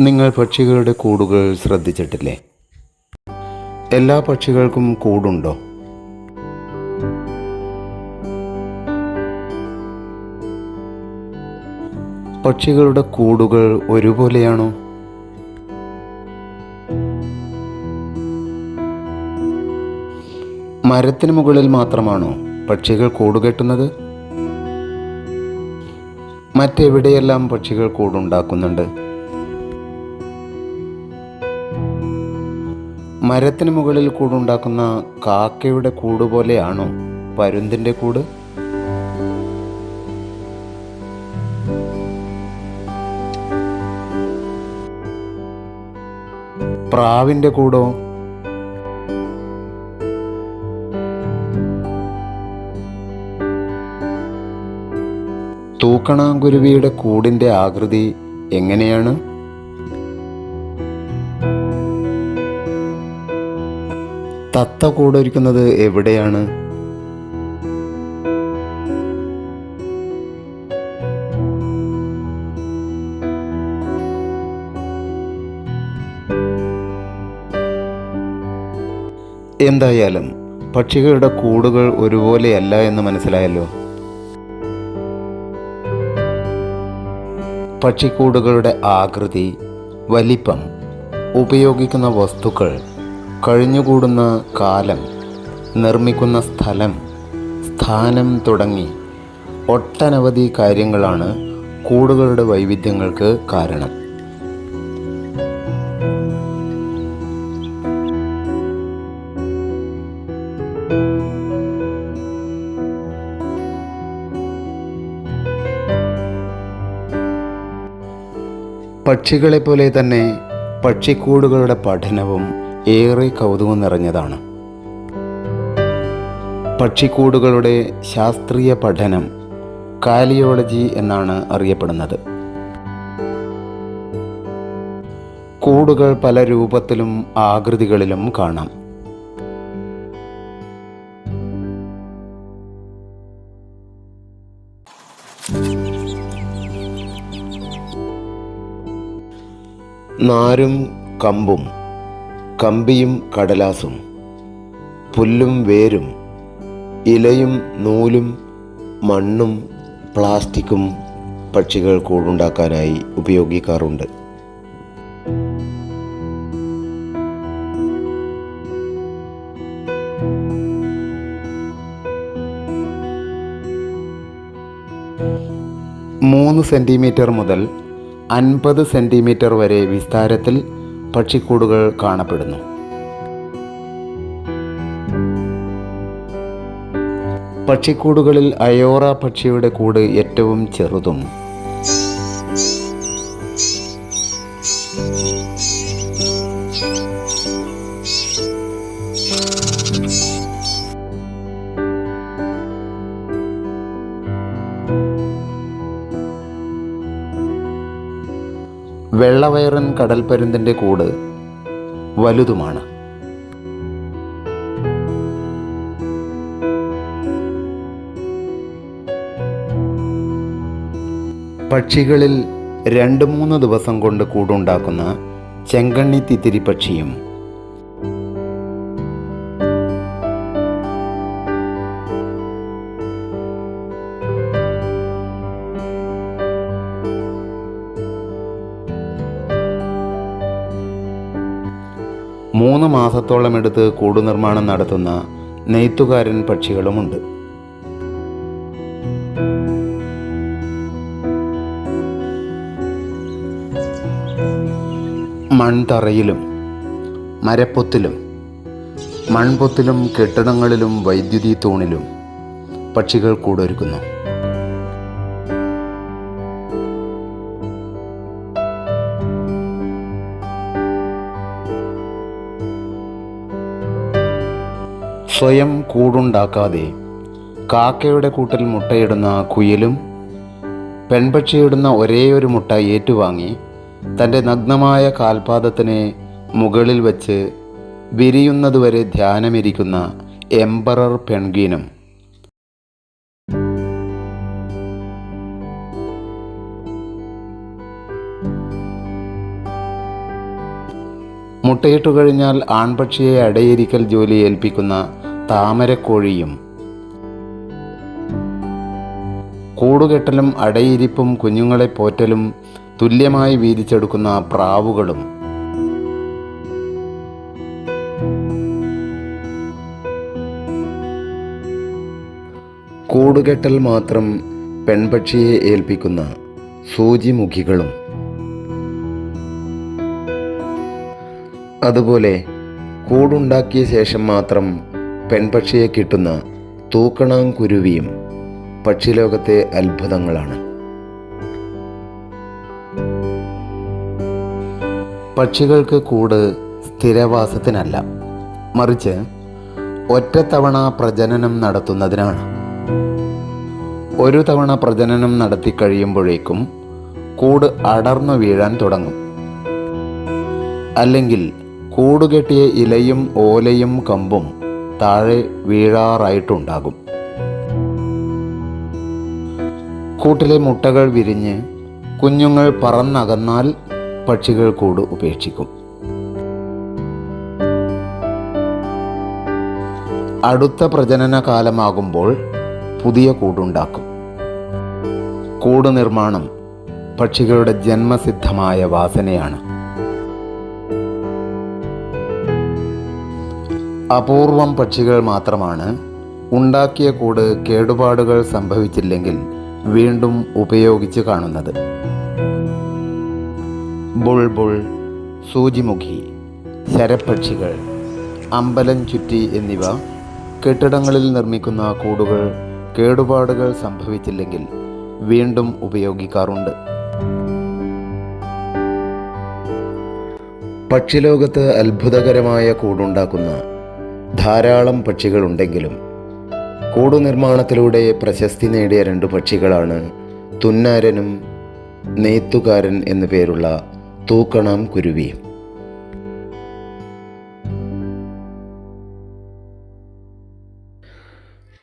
നിങ്ങൾ പക്ഷികളുടെ കൂടുകൾ ശ്രദ്ധിച്ചിട്ടില്ലേ? എല്ലാ പക്ഷികൾക്കും കൂടുണ്ടോ? പക്ഷികളുടെ കൂടുകൾ ഒരുപോലെയാണോ? മരത്തിന് മുകളിൽ മാത്രമാണോ പക്ഷികൾ കൂടുകെട്ടുന്നത്? മറ്റെവിടെയെല്ലാം പക്ഷികൾ കൂടുണ്ടാക്കുന്നുണ്ട്? മരത്തിന് മുകളിൽ കൂടുണ്ടാക്കുന്ന കാക്കയുടെ കൂട് പോലെയാണോ പരുന്തിന്റെ കൂട്? പ്രാവിന്റെ കൂടോ? തൂക്കണാങ്കുരുവിയുടെ കൂടിന്റെ ആകൃതി എങ്ങനെയാണ്? തത്ത കൂടൊരുക്കുന്നത് എവിടെയാണ്? എന്തായാലും പക്ഷികളുടെ കൂടുകൾ ഒരുപോലെയല്ല എന്ന് മനസ്സിലായല്ലോ. പക്ഷിക്കൂടുകളുടെ ആകൃതി വലിപ്പം ഉപയോഗിക്കുന്ന വസ്തുക്കൾ കഴിഞ്ഞുകൂടുന്ന കാലം നിർമ്മിക്കുന്ന സ്ഥലം സ്ഥാനം തുടങ്ങി ഒട്ടനവധി കാര്യങ്ങളാണ് കൂടുകളുടെ വൈവിധ്യങ്ങൾക്ക് കാരണം. പക്ഷികളെ പോലെ തന്നെ പക്ഷിക്കൂടുകളുടെ പഠനവും ഏറെ കൗതുകം നിറഞ്ഞതാണ് പക്ഷിക്കൂടുകളുടെ ശാസ്ത്രീയ പഠനം കാലിയോളജി എന്നാണ് അറിയപ്പെടുന്നത്. കൂടുകൾ പല രൂപത്തിലും ആകൃതികളിലും കാണാം. നാരും കമ്പും കമ്പിയും കടലാസും പുല്ലും വേരും ഇലയും നൂലും മണ്ണും പ്ലാസ്റ്റിക്കും പക്ഷികൾ കൂടുണ്ടാക്കാനായി ഉപയോഗിക്കാറുണ്ട്. മൂന്ന് സെന്റിമീറ്റർ മുതൽ അൻപത് സെന്റിമീറ്റർ വരെ വിസ്താരത്തിൽ പക്ഷിക്കൂടുകൾ കാണപ്പെടുന്നു. പക്ഷിക്കൂടുകളിൽ അയോറ പക്ഷിയുടെ കൂട് ഏറ്റവും ചെറുതും വെള്ളവയറൻ കടൽപ്പരുന്തിന്റെ കൂട് വലുതുമാണ്. പക്ഷികളിൽ രണ്ട് മൂന്ന് ദിവസം കൊണ്ട് കൂടുണ്ടാക്കുന്ന ചെങ്കണ്ണി തിത്തിരി പക്ഷിയും മാസത്തോളം എടുത്ത് കൂടുനിർമ്മാണം നടത്തുന്ന നെയ്ത്തുകാരൻ പക്ഷികളുമുണ്ട്. മൺതറയിലും മരപ്പൊത്തിലും മൺപൊത്തിലും കെട്ടിടങ്ങളിലും വൈദ്യുതി തൂണിലും പക്ഷികൾ കൂടൊരുക്കുന്നു. സ്വയം കൂടുണ്ടാക്കാതെ കാക്കയുടെ കൂട്ടിൽ മുട്ടയിടുന്ന കുയിലും പെൺപക്ഷിയിടുന്ന ഒരേയൊരു മുട്ട ഏറ്റുവാങ്ങി തന്റെ നഗ്നമായ കാൽപാദത്തിനെ മുകളിൽ വച്ച് വിരിയുന്നതുവരെ ധ്യാനമിരിക്കുന്ന എംബറർ പെൺഗീനും. മുട്ടയിട്ടു കഴിഞ്ഞാൽ ആൺപക്ഷിയെ അടയിരിക്കൽ ജോലി ഏൽപ്പിക്കുന്ന താമരക്കോഴിയും കൂടുകെട്ടലും അടയിരിപ്പും കുഞ്ഞുങ്ങളെ പോറ്റലും തുല്യമായി വീതിച്ചെടുക്കുന്ന പ്രാവുകളും. കൂടുകെട്ടൽ മാത്രം പെൺപക്ഷിയെ ഏൽപ്പിക്കുന്ന സൂചിമുഖികളും. അതുപോലെ കൂടുണ്ടാക്കിയ ശേഷം മാത്രം പെൺപക്ഷിയെ കിട്ടുന്ന തൂക്കണാംകുരുവിയും പക്ഷിലോകത്തെ അത്ഭുതങ്ങളാണ്. പക്ഷികൾക്ക് കൂട് സ്ഥിരവാസത്തിനല്ല മറിച്ച് ഒറ്റത്തവണ പ്രജനനം നടത്തുന്നതിനാണ്. ഒരു തവണ പ്രജനനം നടത്തി കഴിയുമ്പോഴേക്കും കൂട് അടർന്നു വീഴാൻ തുടങ്ങും. അല്ലെങ്കിൽ കൂടുകെട്ടിയ ഇലയും ഓലയും കമ്പും താഴെ വീഴാറായിട്ടുണ്ടാകും. കൂട്ടിലെ മുട്ടകൾ വിരിഞ്ഞ് കുഞ്ഞുങ്ങൾ പറന്നകന്നാൽ പക്ഷികൾ കൂട് ഉപേക്ഷിക്കും. അടുത്ത പ്രജനന കാലമാകുമ്പോൾ പുതിയ കൂടുണ്ടാക്കും. കൂട് നിർമ്മാണം പക്ഷികളുടെ ജന്മസിദ്ധമായ വാസനയാണ്. അപൂർവം പക്ഷികൾ മാത്രമാണ് ഉണ്ടാക്കിയ കൂട് കേടുപാടുകൾ സംഭവിച്ചില്ലെങ്കിൽ വീണ്ടും ഉപയോഗിച്ച് കാണുന്നത്. ബുൾബുൾ സൂചിമുഖി ശരപ്പക്ഷികൾ അമ്പലം ചുറ്റി എന്നിവ കെട്ടിടങ്ങളിൽ നിർമ്മിക്കുന്ന കൂടുകൾ കേടുപാടുകൾ സംഭവിച്ചില്ലെങ്കിൽ വീണ്ടും ഉപയോഗിക്കാറുണ്ട്. പക്ഷിലോകത്ത് അത്ഭുതകരമായ കൂടുണ്ടാക്കുന്ന ധാരാളം പക്ഷികളുണ്ടെങ്കിലും കൂടു നിർമ്മാണത്തിലൂടെ പ്രശസ്തി നേടിയ രണ്ട് പക്ഷികളാണ് തുന്നാരനും നെയ്ത്തുകാരൻ എന്നു പേരുള്ള തൂക്കണാം കുരുവിയും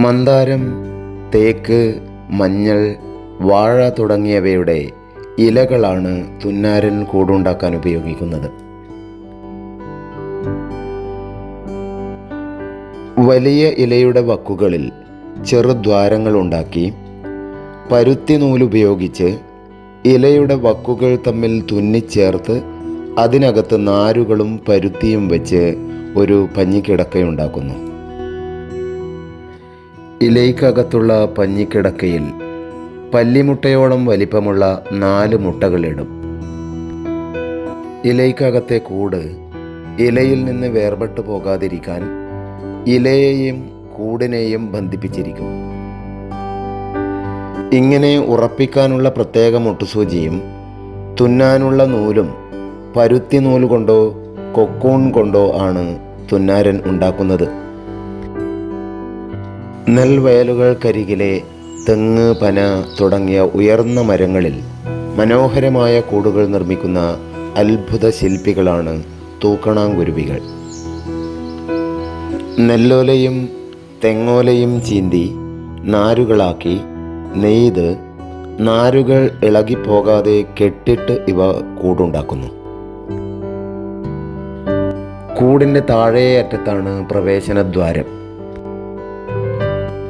മന്ദാരം തേക്ക് മഞ്ഞൾ വാഴ തുടങ്ങിയവയുടെ ഇലകളാണ് തുന്നാരൻ കൂടുണ്ടാക്കാൻ ഉപയോഗിക്കുന്നത്. വലിയ ഇലയുടെ വക്കുകളിൽ ചെറുദ്വാരങ്ങൾ ഉണ്ടാക്കി പരുത്തി നൂലുപയോഗിച്ച് ഇലയുടെ വക്കുകൾ തമ്മിൽ തുന്നിച്ചേർത്ത് അതിനകത്ത് നാരുകളും പരുത്തിയും വെച്ച് ഒരു പഞ്ഞിക്കിടക്കയുണ്ടാക്കുന്നു ഇലയ്ക്കകത്തുള്ള പഞ്ഞിക്കിടക്കയിൽ പല്ലിമുട്ടയോളം വലിപ്പമുള്ള നാല് മുട്ടകളിടും ഇലയ്ക്കകത്തെ കൂട് ഇലയിൽ നിന്ന് വേർപെട്ടു പോകാതിരിക്കാൻ ഇലയെയും കൂടിനെയും ബന്ധിപ്പിച്ചിരിക്കും. ഇങ്ങനെ ഉറപ്പിക്കാനുള്ള പ്രത്യേക മുട്ടുസൂചിയും തുന്നാനുള്ള നൂലും പരുത്തി നൂൽ കൊണ്ടോ കൊക്കൂൺ കൊണ്ടോ ആണ് തുന്നാരൻ ഉണ്ടാക്കുന്നത്. നെൽവയലുകൾക്കരികിലെ തെങ്ങ് പന തുടങ്ങിയ ഉയർന്ന മരങ്ങളിൽ മനോഹരമായ കൂടുകൾ നിർമ്മിക്കുന്ന അത്ഭുത ശില്പികളാണ് തൂക്കണാങ്കുരുവികൾ. നെല്ലോലയും തെങ്ങോലയും ചീന്തി നാരുകളാക്കി നെയ്ത് നാരുകൾ ഇളകിപ്പോകാതെ കെട്ടിട്ട് ഇവ കൂടുണ്ടാക്കുന്നു. കൂടിന്റെ താഴേ അറ്റത്താണ് പ്രവേശനദ്വാരം.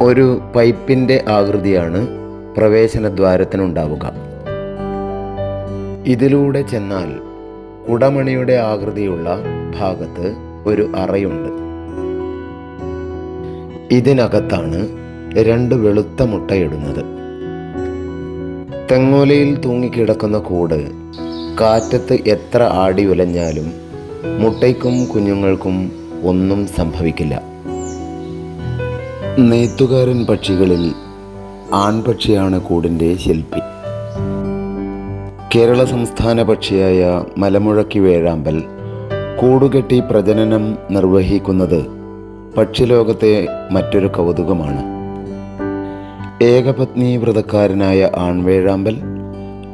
ഒരു പൈപ്പിന്റെ ആകൃതിയാണ് പ്രവേശനദ്വാരത്തിനുണ്ടാവുക. ഇതിലൂടെ ചെന്നാൽ കുടമണിയുടെ ആകൃതിയുള്ള ഭാഗത്ത് ഒരു അറയുണ്ട്. ഇതിനകത്താണ് രണ്ട് വെളുത്ത മുട്ടയിടുന്നത്. തെങ്ങോലയിൽ തൂങ്ങിക്കിടക്കുന്ന കൂട് കാറ്റത്ത് എത്ര ആടി ഉലഞ്ഞാലും മുട്ടയ്ക്കും കുഞ്ഞുങ്ങൾക്കും ഒന്നും സംഭവിക്കില്ല. നെയ്ത്തുകാരൻ പക്ഷികളിൽ ആൺപക്ഷിയാണ് കൂടിന്റെ ശില്പി. കേരള സംസ്ഥാന പക്ഷിയായ മലമുഴക്കി വേഴാമ്പൽ കൂടുകെട്ടി പ്രജനനം നിർവഹിക്കുന്നത് പക്ഷിലോകത്തെ മറ്റൊരു കൗതുകമാണ്. ഏകപത്നി വ്രതക്കാരനായ ആൺവേഴാമ്പൽ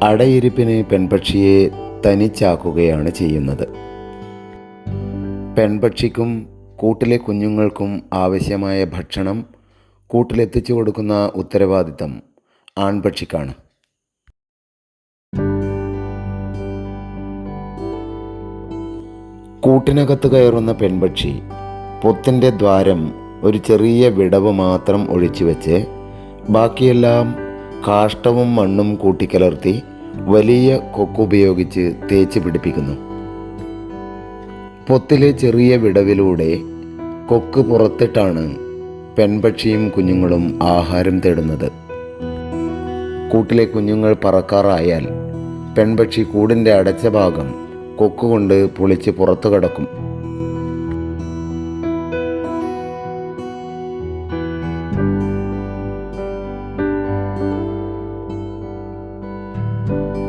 അടയിരിപ്പിന് പെൺപക്ഷിയെ തനിച്ചാക്കുകയാണ് ചെയ്യുന്നത്. പെൺപക്ഷിക്കും കൂട്ടിലെ കുഞ്ഞുങ്ങൾക്കും ആവശ്യമായ ഭക്ഷണം കൂട്ടിലെത്തിച്ചു കൊടുക്കുന്ന ഉത്തരവാദിത്തം ആൺപക്ഷിക്കാണ്. കൂട്ടിനകത്ത് കയറുന്ന പെൺപക്ഷി പൊത്തിന്റെ ദ്വാരം ഒരു ചെറിയ വിടവ് മാത്രം ഒഴിച്ചു വെച്ച് ബാക്കിയെല്ലാം കാഷ്ടവും മണ്ണും കൂട്ടിക്കലർത്തി വലിയ കൊക്കുപയോഗിച്ച് തേച്ച് പിടിപ്പിക്കുന്നു. പൊത്തിലെ ചെറിയ വിടവിലൂടെ കൊക്ക് പുറത്തിട്ടാണ് പെൺപക്ഷിയും കുഞ്ഞുങ്ങളും ആഹാരം തേടുന്നത്. കൂട്ടിലെ കുഞ്ഞുങ്ങൾ പറക്കാറായാൽ പെൺപക്ഷി കൂടിന്റെ അടച്ച ഭാഗം കൊക്കുകൊണ്ട് പൊളിച്ച് പുറത്തു കടക്കും. you